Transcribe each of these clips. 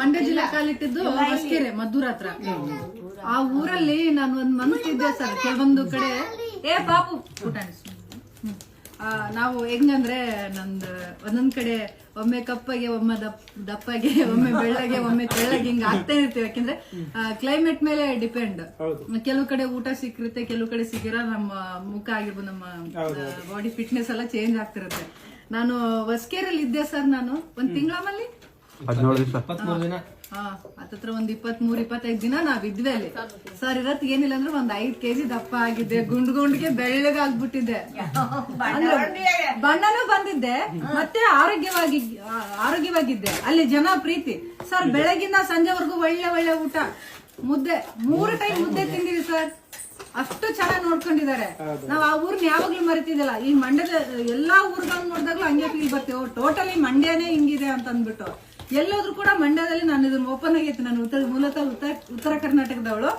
ಮಂಡ್ಯ ಜಿಲ್ಲಾ ಕಾಲಿಟ್ಟಿದ್ದು ಹೊಸಕೆರೆ ಮದ್ದೂರ್ ಹತ್ರ. ಆ ಊರಲ್ಲಿ ನಾನು ಒಂದ್ ಮನಸ್ಸಿದ್ದೆ ಇದ್ದೆ ಸರ್ ಕೆಲವೊಂದು ಕಡೆ. ಏ ಪಾಪು. ಊಟ ನಾವು ಹೆಂಗಂದ್ರೆ ನಂದು ಒಂದೊಂದ್ ಕಡೆ ಒಮ್ಮೆ ಕಪ್ಪಗೆ ಒಮ್ಮೆ ದಪ್ಪ ದಪ್ಪಗೆ ಒಮ್ಮೆ ಬೆಳ್ಳಗೆ ಒಮ್ಮೆ ತೆಳ್ಳಗೆ ಹಿಂಗ ಆಗ್ತಾ ಇರ್ತೀವಿ. ಯಾಕಂದ್ರೆ ಕ್ಲೈಮೇಟ್ ಮೇಲೆ ಡಿಪೆಂಡ್ ಕೆಲವು ಕಡೆ ಊಟ ಸಿಕ್ಕಿರುತ್ತೆ ಕೆಲವು ಕಡೆ ಸಿಗಿರ ನಮ್ಮ ಮುಖ ಆಗಿರ್ಬೋದು ನಮ್ಮ ಬಾಡಿ ಫಿಟ್ನೆಸ್ ಎಲ್ಲ ಚೇಂಜ್ ಆಗ್ತಿರುತ್ತೆ. ನಾನು ಹೊಸ್ಕೇರಲ್ಲಿ ಇದ್ದೆ ಸರ್ ನಾನು. ಒಂದ್ ತಿಂಗಳಮಲ್ಲಿ ಹದಿನೇಳು ದಿವಸ. ಇಪ್ಪತ್ಮೂರು ದಿನ. ಹಾ ಹತ್ತತ್ರ ಒಂದ್ ಇಪ್ಪತ್ ಮೂರ್ ಇಪ್ಪತ್ತೈದು ದಿನ ನಾವ್ ಇದ್ವಿ ಅಲ್ಲಿ. ಸರ್ ಇರತ್ ಏನಿಲ್ಲ ಅಂದ್ರೆ ಒಂದ್ ಐದ್ ಕೆಜಿ ದಪ್ಪ ಆಗಿದ್ದೆ ಗುಂಡ್ ಗುಂಡ್ಗೆ ಬೆಳ್ಳಗಾಗ್ಬಿಟ್ಟಿದ್ದೆ ಅಂದ್ರೆ ಬಣ್ಣನೂ ಬಂದಿದ್ದೆ ಮತ್ತೆ ಆರೋಗ್ಯವಾಗಿ ಆರೋಗ್ಯವಾಗಿದ್ದೆ. ಅಲ್ಲಿ ಜನ ಪ್ರೀತಿ. ಸರ್ ಬೆಳಗಿಂದ ಸಂಜೆವರೆಗೂ ಒಳ್ಳೆ ಒಳ್ಳೆ ಊಟ. ಮುದ್ದೆ ಮೂರು ಟೈಮ್ ಮುದ್ದೆ ತಿಂದಿವಿ ಸರ್. ಅಷ್ಟು ಚೆನ್ನಾಗಿ ನೋಡ್ಕೊಂಡಿದ್ದಾರೆ. ನಾವ್ ಆ ಊರ್ನ ಯಾವಾಗ್ಲೂ ಮರಿತಿದ್ದಿಲ್ಲ. ಈ ಮಂಡ್ಯದ ಎಲ್ಲಾ ಊರ್ಗಳನ್ನ ನೋಡಿದಾಗ್ಲೂ ಹಂಗೆ ಫೀಲ್ ಬರ್ತೀವಿ. ಟೋಟಲಿ ಮಂಡ್ಯನೇ ಹಿಂಗಿದೆ ಅಂತ ಅಂದ್ಬಿಟ್ಟು ಎಲ್ಲೋದ್ರು ಕೂಡ ಮಂಡ್ಯದಲ್ಲಿ ನಾನು ಇದನ್ನ ಓಪನ್ ಆಗೈತೆ. ನಾನು ಉತ್ತರ ಮೂಲತಃ ಉತ್ತರ ಉತ್ತರ ಕರ್ನಾಟಕದವಳು.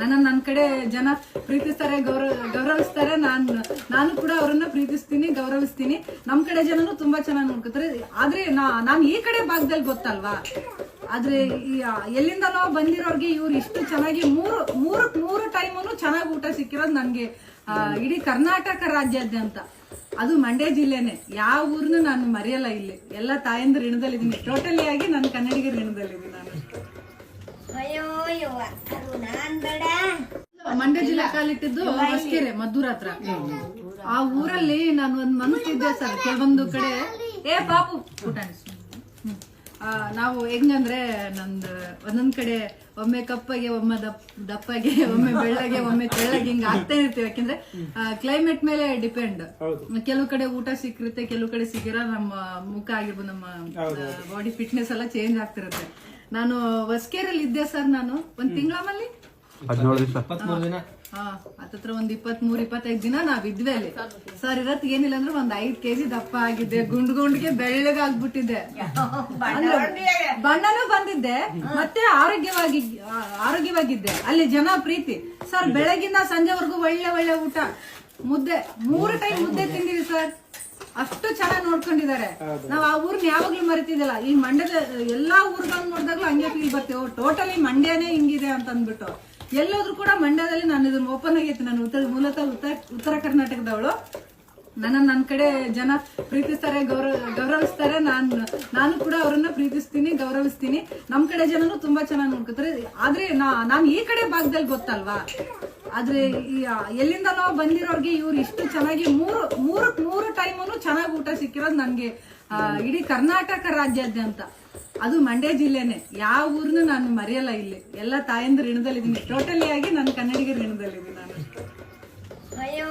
ನನ್ನ ನನ್ನ ಕಡೆ ಜನ ಪ್ರೀತಿಸ್ತಾರೆ ಗೌರವ ಗೌರವಿಸ್ತಾರೆ. ನಾನು ನಾನು ಕೂಡ ಅವರನ್ನ ಪ್ರೀತಿಸ್ತೀನಿ ಗೌರವಿಸ್ತೀನಿ. ನಮ್ಮ ಕಡೆ ಜನನು ತುಂಬಾ ಚೆನ್ನಾಗಿ ನೋಡ್ಕೋತಾರೆ. ಆದ್ರೆ ನಾನು ಈ ಕಡೆ ಭಾಗದಲ್ಲಿ ಗೊತ್ತಲ್ವಾ? ಆದ್ರೆ ಎಲ್ಲಿಂದನೋ ಬಂದಿರೋರ್ಗೆ ಇವ್ರು ಇಷ್ಟು ಚೆನ್ನಾಗಿ ಮೂರು ಮೂರು ಮೂರು ಟೈಮನು ಚೆನ್ನಾಗಿ ಊಟ ಸಿಕ್ಕಿರೋದು ನನ್ಗೆ ಇಡೀ ಕರ್ನಾಟಕ ರಾಜ್ಯಾದ್ಯಂತ ಅದು ಮಂಡ್ಯ ಜಿಲ್ಲೆನೆ. ಯಾವ ಊರ್ನು ನಾನು ಮರೆಯಲ್ಲ ಇಲ್ಲಿ. ಎಲ್ಲ ತಾಯಂದ್ರ ಋಣದಲ್ಲಿದ್ದೀನಿ. ಟೋಟಲಿ ಆಗಿ ನಾನು ಕನ್ನಡಿಗರ ಋಣದಲ್ಲಿದ್ದೀನಿ ನಾನು. ಅಯ್ಯೋ ಯವ್ವ ಅದು ನಾನ್ ಬೇಡ. ಮಂಡ್ಯ ಜಿಲ್ಲೆ ಕಾಲಿಟ್ಟಿದ್ದು ಹೊಸಕೆರೆ ಮದ್ದೂರ್ ಹತ್ರ. ಆ ಊರಲ್ಲಿ ನಾನು ಒಂದ್ ಮನಸ್ಸಿದ್ದೆ ಇದ್ದೆ ಸರ್. ಕೆಲವೊಂದು ಕಡೆ ಏ ಪಾಪು. ಊಟ ನಾವು ಹೆಂಗಂದ್ರೆ ನಂದು ಒಂದೊಂದ್ ಕಡೆ ಒಮ್ಮೆ ಕಪ್ಪಗೆ ಒಮ್ಮೆ ದಪ್ಪ ದಪ್ಪಗೆ ಒಮ್ಮೆ ಬೆಳ್ಳಗೆ ಒಮ್ಮೆ ತೆಳ್ಳಗೆ ಹಿಂಗ ಆಗ್ತಾ ಇರ್ತೀವಿ. ಯಾಕಂದ್ರೆ ಕ್ಲೈಮೇಟ್ ಮೇಲೆ ಡಿಪೆಂಡ್ ಕೆಲವು ಕಡೆ ಊಟ ಸಿಕ್ಕಿರುತ್ತೆ ಕೆಲವು ಕಡೆ ಸಿಗಿರ ನಮ್ಮ ಮುಖ ಆಗಿರ್ಬೋದು ನಮ್ಮ ಬಾಡಿ ಫಿಟ್ನೆಸ್ ಎಲ್ಲ ಚೇಂಜ್ ಆಗ್ತಿರುತ್ತೆ. ನಾನು ಹೊಸ್ಕೇರಲ್ಲಿ ಇದ್ದೆ ಸರ್ ನಾನು. ಒಂದ್ ತಿಂಗಳಮಲ್ಲಿ ಹದಿನೇಳು ದಿವಸ. ಇಪ್ಪತ್ಮೂರು ದಿನ. ಹಾ ಒಂದ್ ಇಪ್ಪತ್ ಮೂರ್ ಇಪ್ಪತ್ತೈದು ದಿನ ನಾವ್ ಇದ್ವಿ ಅಲ್ಲಿ. ಸರ್ ಇರತ್ ಏನಿಲ್ಲ ಅಂದ್ರೆ ಒಂದ್ ಐದ್ ಕೆಜಿ ದಪ್ಪ ಆಗಿದ್ದೆ ಗುಂಡ್ ಗುಂಡ್ಗೆ ಬೆಳ್ಳಗಾಗ್ಬಿಟ್ಟಿದ್ದೆ ಬಣ್ಣನೂ ಬಂದಿದ್ದೆ, ಮತ್ತೆ ಆರೋಗ್ಯವಾಗಿ, ಆರೋಗ್ಯವಾಗಿದ್ದೆ. ಅಲ್ಲಿ ಜನ ಪ್ರೀತಿ. ಸರ್ ಬೆಳಗಿನ ಸಂಜೆವರೆಗೂ ಒಳ್ಳೆ ಒಳ್ಳೆ ಊಟ. ಮುದ್ದೆ, ಮೂರು ಟೈಮ್ ಮುದ್ದೆ ತಿಂದಿವಿ ಸರ್ ಅಷ್ಟು ಚೆನ್ನಾಗಿ ನೋಡ್ಕೊಂಡಿದ್ದಾರೆ. ನಾವ್ ಆ ಊರ್ನ ಯಾವಾಗ್ಲೂ ಮರಿತಿದ್ದಿಲ್ಲ. ಈ ಮಂಡ್ಯದ, ಎಲ್ಲಾ ಊರ್ಗಳನ್ನ ನೋಡಿದಾಗ್ಲೂ ಹಂಗೆ ಫೀಲ್ ಬರ್ತೀವಿ ಟೋಟಲಿ ಮಂಡ್ಯನೇ ಹಿಂಗಿದೆ ಅಂತ ಅಂದ್ಬಿಟ್ಟು ಎಲ್ಲೋದ್ರು ಕೂಡ ಮಂಡ್ಯದಲ್ಲಿ ನಾನು ಇದನ್ನ ಓಪನ್ ಆಗೈತೆ. ನಾನು ಉತ್ತರ, ಮೂಲತಃ ಉತ್ತರ ಕರ್ನಾಟಕದವಳು. ನನ್ನ ನನ್ನ ಕಡೆ ಜನ ಪ್ರೀತಿಸ್ತಾರೆ, ಗೌರವ, ಗೌರವಿಸ್ತಾರೆ. ನಾನು ನಾನು ಕೂಡ ಅವರನ್ನ ಪ್ರೀತಿಸ್ತೀನಿ, ಗೌರವಿಸ್ತೀನಿ. ನಮ್ಮ ಕಡೆ ಜನನು ತುಂಬಾ ಚೆನ್ನಾಗಿ ನೋಡ್ಕೊತಾರೆ. ಆದ್ರೆ ನಾನು ಈ ಕಡೆ ಭಾಗದಲ್ಲಿ ಗೊತ್ತಲ್ವಾ? ಆದ್ರೆ ಎಲ್ಲಿಂದನೋ ಬಂದಿರೋರ್ಗೆ ಇವ್ರು ಇಷ್ಟು ಚೆನ್ನಾಗಿ ಮೂರು ಮೂರು ಮೂರು ಟೈಮನು ಚೆನ್ನಾಗಿ ಊಟ ಸಿಕ್ಕಿರೋದು ನನ್ಗೆ ಇಡೀ ಕರ್ನಾಟಕ ರಾಜ್ಯಾದ್ಯಂತ. ಅದು ಮಂಡ್ಯ ಜಿಲ್ಲೆನೆ. ಯಾವ ಊರ್ನು ನಾನು ಮರೆಯಲ್ಲ ಇಲ್ಲಿ. ಎಲ್ಲ ತಾಯಂದ್ರ ಋಣದಲ್ಲಿದ್ದೀನಿ. ಟೋಟಲಿ ಆಗಿ ನಾನು ಕನ್ನಡಿಗರ ಋಣದಲ್ಲಿದ್ದೀನಿ ನಾನು. ಅಯ್ಯೋ